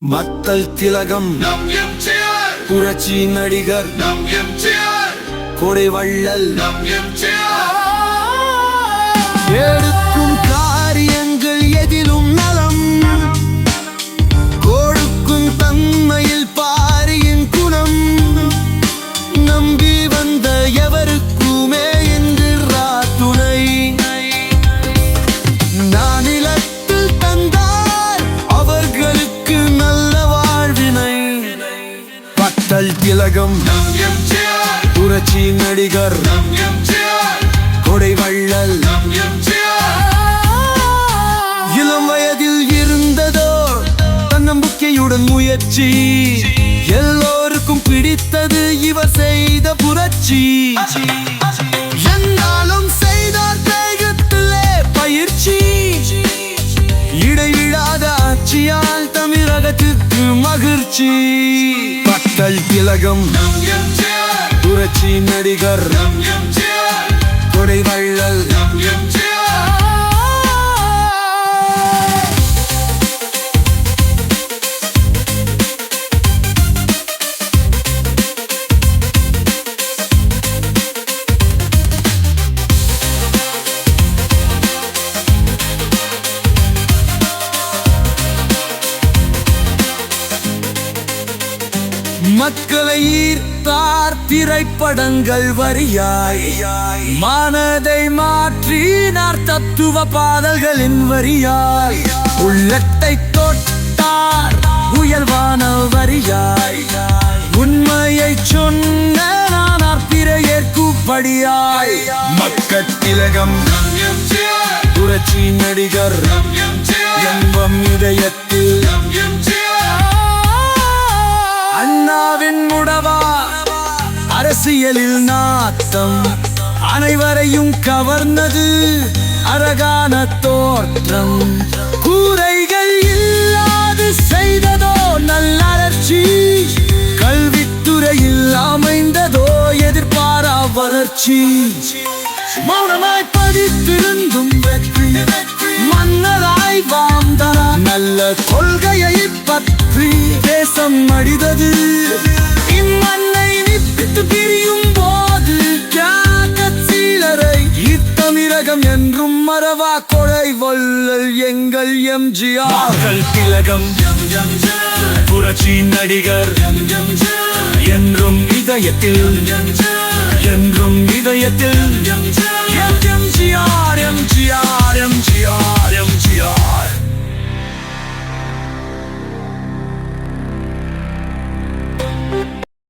மக்கள் திலகம். புரட்சி நடிகர். கொடை வள்ளல். நம் திலகம் புரட்சி நடிகர். கொடை வள்ளல் இளம் வயதில் இருந்ததோ தன்னம்பிக்கையுடன் முயற்சி. எல்லோருக்கும் பிடித்தது இவர் செய்த புரட்சி. என்னாலும் செய்தார் தேகத்திலே பயிற்சி. இடைவிடாத ஆட்சியால் தமிழகத்திற்கு மகிழ்ச்சி. பத்தல் திலகம். புரட்சி நடிகர். மக்களை ஈர்த்தார் திரைப்படங்கள் வரியாய். மனதை மாற்றினார் தத்துவ பாடல்களின் வரியாய். உள்ளத்தை தொட்டார் உயர்வான வரியாய். உண்மையை சொன்ன ஏற்குப்படியாய் மக்கள் திலகம் புரட்சி நடிகர் இதயத்தில் அரசியலில் நாத்தம். அனைவரையும் கவர்ந்தது அழகான தோற்றம். கூரைகள் இல்லாது செய்ததோ நல்லறர்ச்சி கல்வித்துறையில் அமைந்ததோ எதிர்பாரா வளர்ச்சி. மௌனமாய் படித்திருந்தும் வெற்றி. மன்னராய் வாழ்ந்தார் நல்ல கொள்கையை பற்றி தேசம் அடிதது கொடை வல்லல் எங்கள் எம்ஜிஆர். திலகம் புரட்சி நடிகர் என்றும் இதயத்தில் என்றும் இதயத்தில்.